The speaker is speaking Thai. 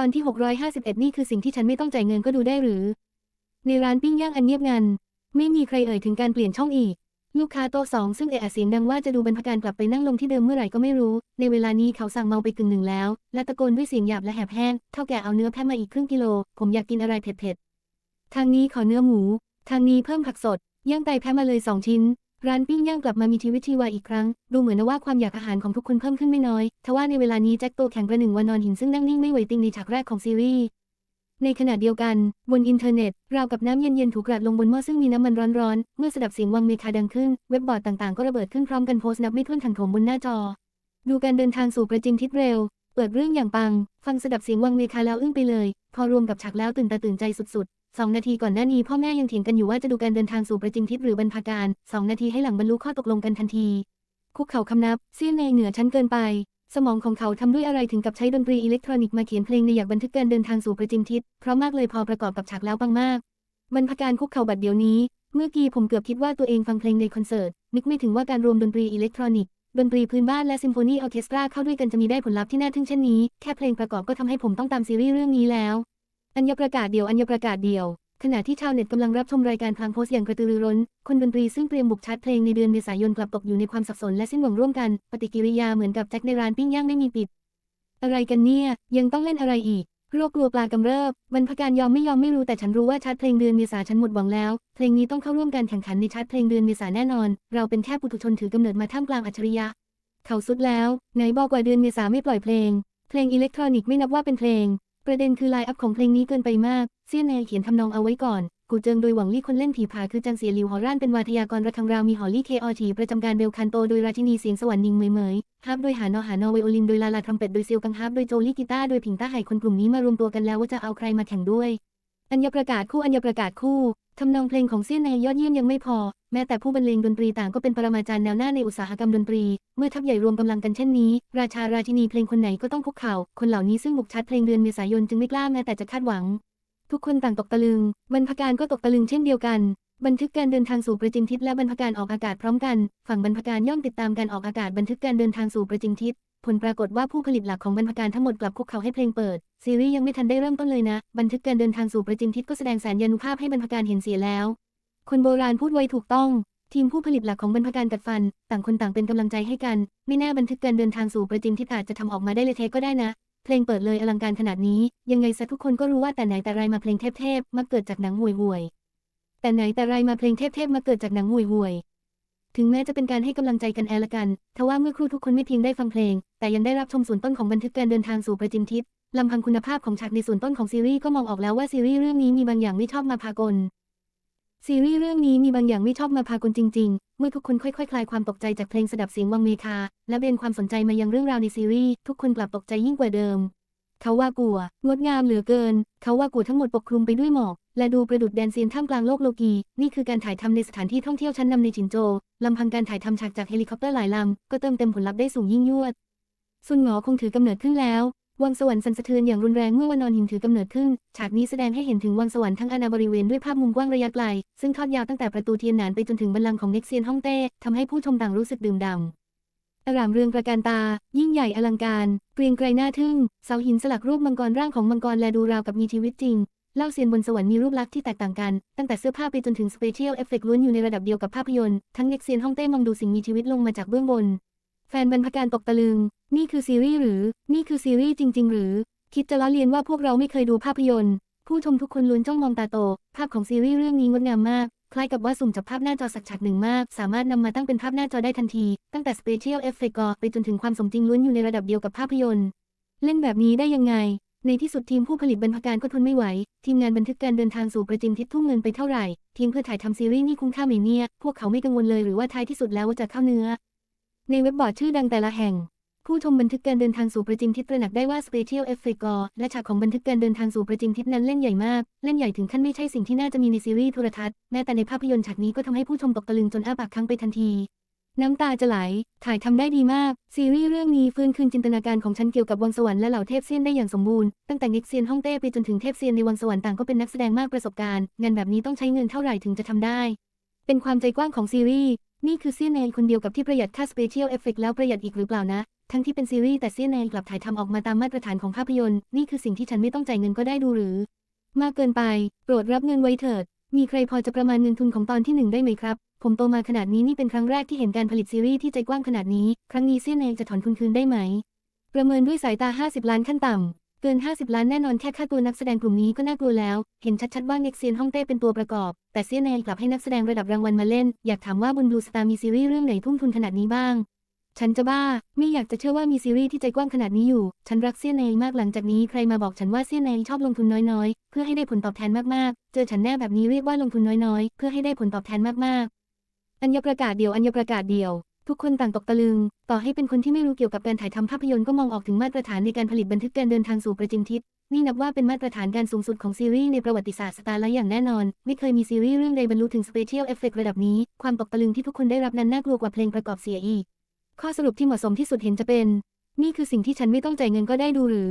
ตอนที่ 651 นี่คือสิ่งที่ฉันไม่ต้องจ่ายเงินก็ดูได้หรือ ในร้านปิ้งย่างอันเงียบงัน ไม่มีใครเอ่ยถึงการเปลี่ยนช่องอีก ลูกค้าโต๊ะสองซึ่งเอะอะเสียงดังว่าจะดูบรรพการกลับไปนั่งลงที่เดิมเมื่อไหร่ก็ไม่รู้ ในเวลานี้เขาสั่งเมาไปกึ่งหนึ่งแล้ว และตะโกนด้วยเสียงหยาบและแหบแห้ง เท่าแก่เอาเนื้อแพะมาอีกครึ่งกิโล ผมอยากกินอะไรเผ็ดๆ ทางนี้ขอเนื้อหมู ทางนี้เพิ่มผักสด ย่างไตแพะมาเลยสองชิ้น ร้านปิ้งย่างกลับมามีชีวิตชีวาอีกครั้ง ดูเหมือนว่าความอยากอาหารของทุกคนเพิ่มขึ้นไม่น้อย ทว่าในเวลานี้แจ็คตัวแข็งประหนึ่งวันนอนหินซึ่งนั่งนิ่งไม่ไหวติงในฉากแรกของซีรีส์ ในขณะเดียวกัน บนอินเทอร์เน็ต ราวกับน้ำเย็นๆถูกกระดลงบนหม้อซึ่งมีน้ำมันร้อนๆ เมื่อสดับเสียงวังเมคาดังขึ้น เว็บบอร์ดต่างๆก็ระเบิดขึ้นพร้อมกันโพสต์นับไม่ถ้วนถังโถมบนหน้าจอ ดูการเดินทางสู่ประจิมทิศเร็ว เปิดเรื่องอย่างปัง ฟังสดับเสียงวังเมคาแล้วอึ้งไปเลย พอรวมกับฉากแล้วตื่นตาตื่นใจสุด ๆสองนาทีก่อนหน้านี้พ่อแม่ยังเถียงกันอยู่ว่าจะดูการเดินทางสู่ประจิมทิศหรือบรรพการสองนาทีให้หลังบรรลุข้อตกลงกันทันที คุกเข่าคำนับเสี้ยนในเหนือชั้นเกินไป สมองของเขาทำด้วยอะไรถึงกับใช้ดนตรีอิเล็กทรอนิกส์มาเขียนเพลงในอยากบันทึกการเดินทางสู่ประจิมทิศเพราะมากเลยพอประกอบกับฉากแล้วปังมากบรรพการคุกเข่าบัดเดี๋ยวนี้ เมื่อกี้ผมเกือบคิดว่าตัวเองฟังเพลงในคอนเสิร์ต นึกไม่ถึงว่าการรวมดนตรีอิเล็กทรอนิกส์ดนตรีพื้นบ้านและซิมโฟนีออเคสตราเข้าด้วยกันจะมีได้ผลลัพธ์ที่น่าทึ่งเช่นนี้ แค่เพลงประกอบก็ทำให้ผมต้องตามซีรีส์เรื่องนี้แล้ว อัญญประกาศเดียวอัญญประกาศเดียว ขณะที่ชาวเน็ตกำลังรับชมรายการพลางโพสอย่างกระตือรือร้น คนดนตรีซึ่งเตรียมบุกชาร์ตเพลงในเดือนเมษายนกลับตกอยู่ในความสับสนและสิ้นหวังร่วมกัน ปฏิกิริยาเหมือนกับแจ็คในร้านปิ้งย่างไม่มีปิด อะไรกันเนี่ย ยังต้องเล่นอะไรอีกโรคกลัวปลากำเริบบรรพการยอมไม่ยอมไม่รู้แต่ฉันรู้ว่าชาร์ตเพลงเดือนเมษาฉันหมดหวังแล้ว เพลงนี้ต้องเข้าร่วมการแข่งขันในชาร์ตเพลงเดือนเมษาแน่นอน เราเป็นแค่ปุถุชนถือกำเนิดมาท่ามกลางอัจฉริยะ เขาสุดแล้ว ไหนบอกว่าเดือนเมษาไม่ปล่อยเพลง เพลงอิเล็กทรอนิกส์ไม่นับว่าเป็นเพลง ประเด็นคือไลน์อัพของเพลงนี้เกินไปมาก เซียนเนเขียนทำนองเอาไว้ก่อน กูเจิงโดยหวังลี่คนเล่นผีผาคือจังเสียหลิวหอร่านเป็นวาทยากรระฆังราวมีหอลี่เคออทีประจำการเบลคันโตโดยราชินีเสียงสวรรค์นิงเมยเมยฮับโดยหานอหานอไวโอลินโดยลาลาทรัมเป็ตโดยเซียวกังฮับโดยโจลี่กีตาร์โดยผิงต้าไห่คนกลุ่มนี้มารวมตัวกันแล้วว่าจะเอาใครมาแข่งด้วย อัญญประกาศคู่อัญญประกาศคู่ทำนองเพลงของเซียนในยอดเยี่ยมยังไม่พอ แม้แต่ผู้บรรเลงดนตรีต่างก็เป็นปรมาจารย์แนวหน้าในอุตสาหกรรมดนตรี เมื่อทัพใหญ่รวมกำลังกันเช่นนี้ ราชาราชินีเพลงคนไหนก็ต้องคุกเข่า คนเหล่านี้ซึ่งบุกชัดเพลงเดือนเมษายนจึงไม่กล้าแม้แต่จะคาดหวัง ทุกคนต่างตกตะลึง บรรพการก็ตกตะลึงเช่นเดียวกัน บันทึกการเดินทางสู่ประจิมทิศและบรรพการออกอากาศพร้อมกัน ฝั่งบรรพการย่อมติดตามการออกอากาศบันทึกการเดินทางสู่ประจิมทิศ ผลปรากฏว่าผู้ผลิตหลักของบรรพการทั้งหมดกลับคุกเข่าให้เพลงเปิด ซีรีส์ยังไม่ทันได้เริ่มต้นเลยนะ บันทึกการเดินทางสู่ประจิมทิศก็แสดงแสนยานุภาพให้บรรพการเห็นเสียแล้ว คนโบราณพูดไว้ถูกต้อง ทีมผู้ผลิตหลักของบรรพการกัดฟัน ต่างคนต่างเป็นกำลังใจให้กัน ไม่แน่บันทึกการเดินทางสู่ประจิมทิศอาจจะทำออกมาได้เลยเทก็ได้นะ เพลงเปิดเลยอลังการขนาดนี้ ยังไงซะทุกคนก็รู้ว่าแต่ไหนแต่ไรมาเพลงเทพๆมักเกิดจากหนังห่วยห่วยๆแต่ไหนแต่ไรมาเพลงเทพๆมาเกิดจากหนังห่วยห่วยๆถึงแม้จะเป็นการให้กำลังใจกันแอละกัน ทว่าเมื่อครูทุกคนไม่เพียงได้ฟังเพลง แต่ยังได้รับชมส่วนต้นของบันทึกการเดินทางสู่ประจิมทิศลำพังคุณภาพของฉากในส่วนต้นของซีรีส์ก็มองออกแล้วว่าซีรีส์เรื่องนี้มีบางอย่างไม่ชอบมาพากล ซีรีส์เรื่องนี้มีบางอย่างไม่ชอบมาพากลจริง ๆ เมื่อทุกคนค่อยๆคลายความตกใจจากเพลงสดับเสียงวังเมคา และเบนความสนใจมายังเรื่องราวในซีรีส์ทุกคนกลับตกใจยิ่งกว่าเดิม เขาว่ากัวงดงามเหลือเกิน เขาว่ากัวทั้งหมดปกคลุมไปด้วยหมอก และดูประดุดแดนเซียนท่ามกลางโลกโลกี นี่คือการถ่ายทำในสถานที่ท่องเที่ยวชั้นนำในจินโจวลำพังการถ่ายทำฉากจากเฮลิคอปเตอร์หลายลำก็เติมเต็มผลลัพธ์ได้สูงยิ่งยวดซุนหงอคงถือกำเนิดขึ้นแล้ว วังสวรรค์สั่นสะเทือนอย่างรุนแรงเมื่อวานอนหินถือกำเนิดขึ้น ฉากนี้แสดงให้เห็นถึงวังสวรรค์ทั้งอาณาบริเวณด้วยภาพมุมกว้างระยะไกล ซึ่งทอดยาวตั้งแต่ประตูเทียนหนานไปจนถึงบัลลังก์ของเน็กเซียนฮ่องเต้ทำให้ผู้ชมต่างรู้สึกดื่มด่ำอารามเรืองประการตา ยิ่งใหญ่อลังการ เกรียงไกรน่าทึ่ง เสาหินสลักรูปมังกรร่างของมังกรแลดูราวกับมีชีวิตจริง เล่าเซียนบนสวรรค์มีรูปลักษณ์ที่แตกต่างกัน ตั้งแต่เสื้อผ้าไปจนถึงสเปเชียลเอฟเฟกต์ล้วนอยู่ในระดับเดียวกับภาพยนตร์ ทั้งเน็กเซียนฮ่องเต้มองดูสิ่งมีชีวิตลงมาจากเบื้องบน แฟนบรรพการตกตะลึง นี่คือซีรีส์หรือ นี่คือซีรีส์จริง ๆ หรือ คิดจะล้อเลียนว่าพวกเราไม่เคยดูภาพยนตร์ ผู้ชมทุกคนล้วนจ้องมองตาโต ภาพของซีรีส์เรื่องนี้งดงามมาก คล้ายกับว่าสุ่มจับภาพหน้าจอสักฉากหนึ่งมาก สามารถนำมาตั้งเป็นภาพหน้าจอได้ทันที ตั้งแต่สเปเชียลเอฟเฟกต์ไปจนถึงความสมจริงล้วนอยู่ในระดับเดียวกับภาพยนตร์ เล่นแบบนี้ได้ยังไง ในที่สุดทีมผู้ผลิตบรรพการก็ทนไม่ไหว ทีมงานบันทึกการเดินทางสู่ประจิมทิศทุ่มเงินไปเท่าไหร่ทีมเพื่อถ่ายทำซีรีส์นี่คุ้มค่าไหมเนี่ย พวกเขาไม่กังวลเลยหรือว่าท้ายที่สุดแล้วว่าจะเข้าเนื้อ ในเว็บบอร์ดชื่อดังแต่ละแห่ง ผู้ชมบันทึกการเดินทางสู่ประจิมทิศตระหนักได้ว่าสเปเชียลเอฟเฟกต์และฉากของบันทึกการเดินทางสู่ประจิมทิศนั้นเล่นใหญ่มาก เล่นใหญ่ถึงขั้นไม่ใช่สิ่งที่น่าจะมีในซีรีส์โทรทัศน์แม้แต่ในภาพยนตร์ฉากนี้ก็ทำให้ผู้ชมตกตะลึงจนอ้าปากค้างไปทันทีน้ำตาจะไหล ถ่ายทำได้ดีมาก ซีรีส์เรื่องนี้ฟื้นคืนจินตนาการของฉันเกี่ยวกับวังสวรรค์และเหล่าเทพเซียนได้อย่างสมบูรณ์ ตั้งแต่เง็กเซียนฮ่องเต้ไปจนถึงเทพเซียนในวังสวรรค์ต่างก็เป็นนักแสดงมากประสบการณ์ งานแบบนี้ต้องใช้เงินเท่าไหร่ถึงจะทำได้ เป็นความใจกว้างของซีรีส์ นี่คือเซียนในคนเดียวกับที่ประหยัดค่าสเปเชียลเอฟเฟกต์แล้วประหยัดอีกหรือเปล่านะ ทั้งที่เป็นซีรีส์แต่เซียนแนกลับถ่ายทำออกมาตามมาตรฐานของภาพยนตร์ นี่คือสิ่งที่ฉันไม่ต้องจ่ายเงินก็ได้ดูหรือ มากเกินไป โปรดรับเงินไว้เถิด มีใครพอจะประมาณเงินทุนของตอนที่หนึ่งได้ไหมครับ ผมโตมาขนาดนี้นี่เป็นครั้งแรกที่เห็นการผลิตซีรีส์ที่ใจกว้างขนาดนี้ ครั้งนี้เซียนแนจะถอนทุนคืนได้ไหม ประเมินด้วยสายตา 50 ล้านขั้นต่ำ เกิน 50 ล้านแน่นอนแค่ค่าตัวนักแสดงกลุ่มนี้ก็น่ากลัวแล้ว เห็นชัดๆว่าเน็กเซียนฮ่องเต้เป็นตัวประกอบ แต่เซียนแนงกลับให้นักแสดงระดับรางวัลมาเล่น อยากถามว่าบนบลูสตาร์มีซีรีส์เรื่องไหนทุ่มทุนขนาดนี้บ้าง ฉันจะบ้า ไม่อยากจะเชื่อว่ามีซีรีส์ที่ใจกว้างขนาดนี้อยู่ ฉันรักเซียนแนงมากหลังจากนี้ใครมาบอกฉันว่าเซียนแนงชอบลงทุนน้อยๆ เพื่อให้ได้ผลตอบแทนมากๆ เจอฉันแน่แบบนี้เรียกว่าลงทุนน้อยๆ เพื่อให้ได้ผลตอบแทนมากๆ อัญญประกาศเดียวอัญญประกาศเดียว ทุกคนต่างตกตะลึง ต่อให้เป็นคนที่ไม่รู้เกี่ยวกับการถ่ายทำภาพยนตร์ก็มองออกถึงมาตรฐานในการผลิตบันทึกการเดินทางสู่ประจิมทิศ นี่นับว่าเป็นมาตรฐานการสูงสุดของซีรีส์ในประวัติศาสตร์สตาร์และอย่างแน่นอน ไม่เคยมีซีรีส์เรื่องใดบรรลุถึงสเปเชียลเอฟเฟกระดับนี้ ความตกตะลึงที่ทุกคนได้รับนั้นน่ากลัวกว่าเพลงประกอบเสียอีก ข้อสรุปที่เหมาะสมที่สุดเห็นจะเป็น นี่คือสิ่งที่ฉันไม่ต้องจ่ายเงินก็ได้ดูหรือ